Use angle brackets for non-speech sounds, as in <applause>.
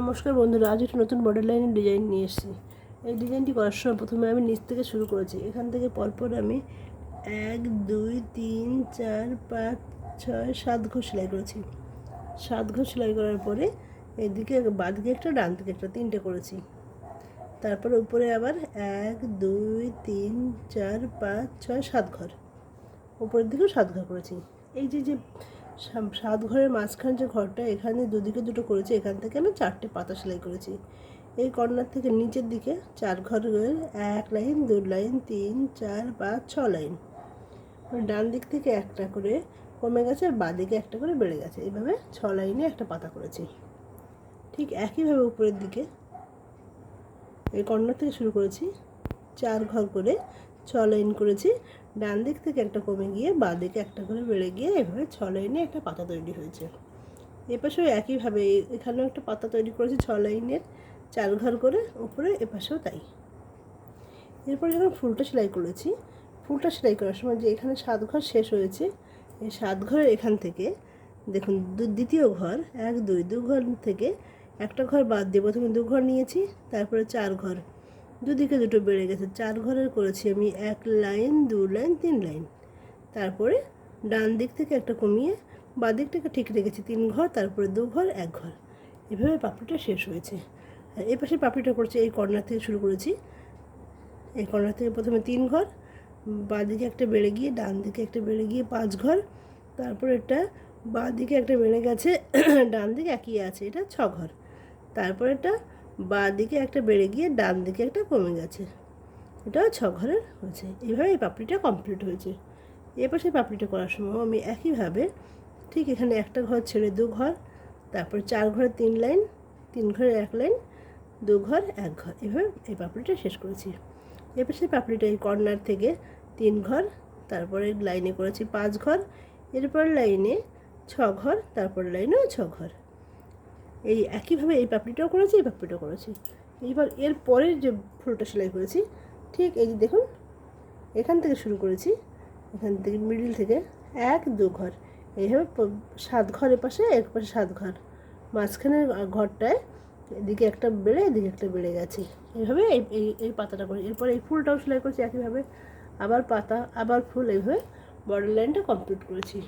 নমস্কার বন্ধুরা, আজ একটা নতুন বর্ডার লাইনের ডিজাইন নিয়ে এসেছি। এই ডিজাইনটি করার সময় প্রথমে আমি নিচ থেকে শুরু করেছি। এখান থেকে পরপর আমি এক, দুই, তিন, চার, পাঁচ, ছয়, সাত ঘর সেলাই করেছি। সাত ঘর সেলাই করার পরে এদিকে বাদিকে একটা, ডান দিকে একটা, তিনটে করেছি। তারপরে উপরে আবার এক, দুই, তিন, চার, পাঁচ, ছয়, সাত ঘর। উপরের দিকেও সাত ঘর করেছি। এই যে যে সাত ঘরের মাঝখান যে ঘরটা, এখানে দুদিকে দুটো করেছি। এখান থেকে আমি চারটে পাতা সেলাই করেছি। এই কর্নার থেকে নিচের দিকে চার ঘরের এক লাইন, দু লাইন, তিন, চার, পাঁচ, ছ লাইন। মানে ডান দিক থেকে একটা করে কমে গেছে আর বাঁ দিকে একটা করে বেড়ে গেছে। এইভাবে ছ লাইনে একটা পাতা করেছি। ঠিক একইভাবে উপরের দিকে এই কর্নার থেকে শুরু করেছি। চার ঘর করে ছ লাইন করেছি। ডান দিক থেকে একটা কমে গিয়ে বাঁ দিকে একটা করে বেড়ে গিয়ে এভাবে ছ লাইনে একটা পাতা তৈরি হয়েছে। এপাশেও একইভাবে এখানেও একটা পাতা তৈরি করেছি ছ লাইনের চার ঘর করে উপরে এপাশেও তাই। এরপর যখন ফুলটা সেলাই করেছি, ফুলটা সেলাই করার সময় যে এখানে সাত ঘর শেষ হয়েছে, এই সাত ঘরের এখান থেকে দেখুন দ্বিতীয় ঘর, এক, দুই, দু ঘর থেকে একটা ঘর বাদ দিয়ে প্রথমে দু ঘর নিয়েছি, তারপরে চার ঘর। দুদিকে দুটো বেড়ে গেছে। চার ঘরের করেছি আমি এক লাইন, দু লাইন, তিন লাইন। তারপরে ডান দিক থেকে একটা কমিয়ে বাঁ দিকটাকে ঠিক রেখেছি, তিন ঘর, তারপরে দু ঘর, এক ঘর। এভাবে পাপড়িটা শেষ হয়েছে। আর এ পাশে পাপড়িটা করছি, এই কর্নার থেকে শুরু করেছি। এই কর্নার থেকে প্রথমে তিন ঘর, বাঁ দিকে একটা বেড়ে গিয়ে ডান দিকে একটা বেড়ে গিয়ে পাঁচ ঘর, তারপর এটা বাঁ দিকে একটা বেড়ে গেছে, <clears throat> ডান দিকে একই আছে, এটা ছ ঘর। তারপর এটা বাঁ দিকে একটা বেড়ে গিয়ে ডান দিকে একটা কমে গেছে। এটাও ছ ঘরের হয়েছে। এইভাবে এই পাপড়িটা কমপ্লিট হয়েছে। এ সেই পাপড়িটা করার সময় আমি একইভাবে ঠিক এখানে একটা ঘর ছেড়ে দু ঘর, তারপর চার ঘরে তিন লাইন, তিন ঘরে এক লাইন, দু ঘর, এক ঘর, এভাবে এই পাপড়িটা শেষ করেছি। এ সেই পাপড়িটা এই কর্নার থেকে তিন ঘর, তারপরে লাইনে করেছি পাঁচ ঘর, এরপর লাইনে ছ ঘর, তারপর লাইনেও ছ ঘর। এই একইভাবে এই পাপড়িটাও করেছি, এই পাপড়িটাও করেছি। এইবার এর পরের যে ফুলটা সেলাই করেছি, ঠিক এই যে দেখুন, এখান থেকে শুরু করেছি, এখান থেকে মিডিল থেকে এক, দু ঘর। এইভাবে সাত ঘরের পাশে এক পাশে সাত ঘর। মাঝখানের ঘরটায় এদিকে একটা বেড়ে, এদিকে একটা বেড়ে গেছে। এইভাবে এই এই পাতাটা করি, এরপর এই ফুলটাও সেলাই করেছি একইভাবে। আবার পাতা, আবার ফুল, এইভাবে বর্ডার লাইনটা কমপ্লিট করেছি।